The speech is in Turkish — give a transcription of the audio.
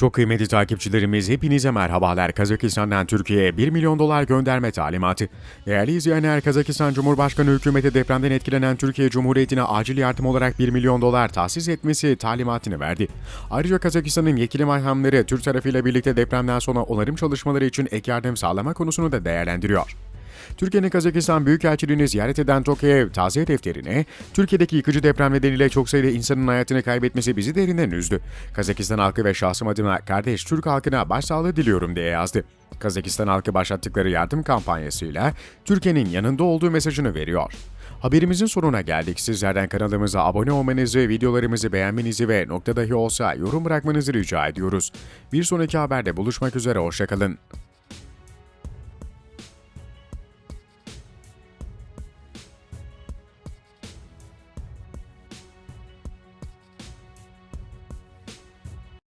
Çok kıymetli takipçilerimiz hepinize merhabalar. Kazakistan'dan Türkiye'ye 1 milyon dolar gönderme talimatı. Değerli izleyenler Kazakistan Cumhurbaşkanı hükümeti depremden etkilenen Türkiye Cumhuriyeti'ne acil yardım olarak 1 milyon dolar tahsis etmesi talimatını verdi. Ayrıca Kazakistan'ın yetkili makamları Türk tarafıyla birlikte depremden sonra onarım çalışmaları için ek yardım sağlama konusunu da değerlendiriyor. Türkiye'nin Kazakistan Büyükelçiliğini ziyaret eden Tokayev taze defterine, Türkiye'deki yıkıcı deprem nedeniyle çok sayıda insanın hayatını kaybetmesi bizi derinden üzdü. Kazakistan halkı ve şahsım adına kardeş Türk halkına başsağlığı diliyorum diye yazdı. Kazakistan halkı başlattıkları yardım kampanyasıyla Türkiye'nin yanında olduğu mesajını veriyor. Haberimizin sonuna geldik. Sizlerden kanalımıza abone olmanızı, videolarımızı beğenmenizi ve nokta dahi olsa yorum bırakmanızı rica ediyoruz. Bir sonraki haberde buluşmak üzere, hoşçakalın.